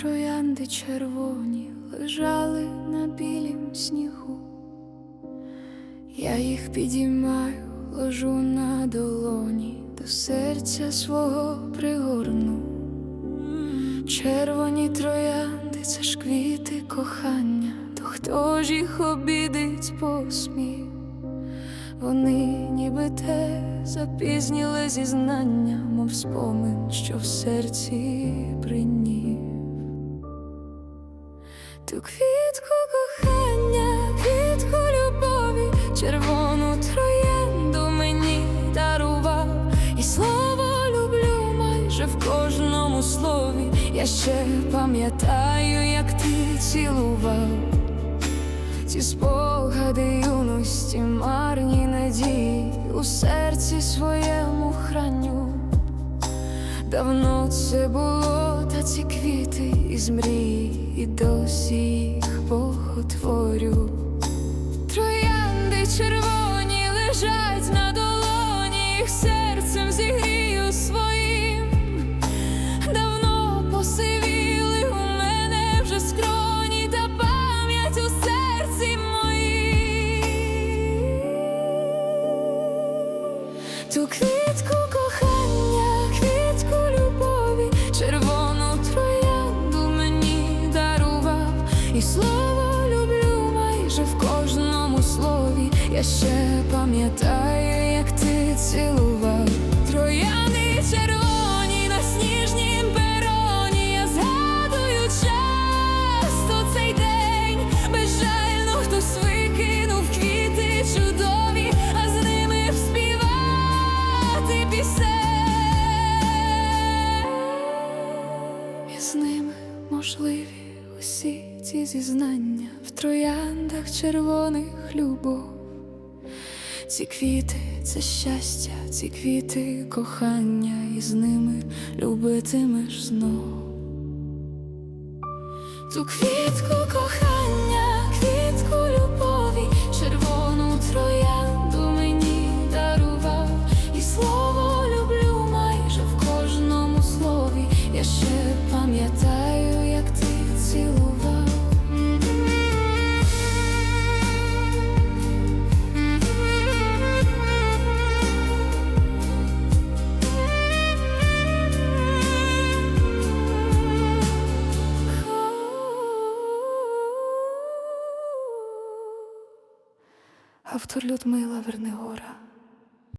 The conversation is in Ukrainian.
Троянди, червоні лежали на білім снігу. Я їх підіймаю, ложу на долоні, до серця свого пригорну. Червоні троянди це ж квіти кохання, то хто ж їх обідить посмів? Вони ніби те запізніле зізнання, мов спомин, що в серці прийнів. Ту квітку кохання, квітку любові, червону троянду мені дарував, і слово люблю майже в кожному слові. Я ще пам'ятаю, як ти цілував. Ці спогади юності, марні надії у серці своєму храню. Давно це було, та ці квіти із мрії, і досі їх боготворю. Троянди червоні лежать на долоні, їх серцем зігрію своїм. Давно посивіли у мене вже скроні та пам'ять у серці моїй. Ту квітку кохання, і слово люблю майже в кожному слові. Я ще пам'ятаю, як ти цілував трояни червоні на сніжнім пероні. Я згадую часто цей день. Безжально хтось викинув квіти чудові, а з ними вспівати пісень. І з ними можливі усі ці зізнання в трояндах червоних любов. Ці квіти це щастя, ці квіти кохання, і з ними любитимеш знов. Ту квітку кохання, Автор Людмила Вернигора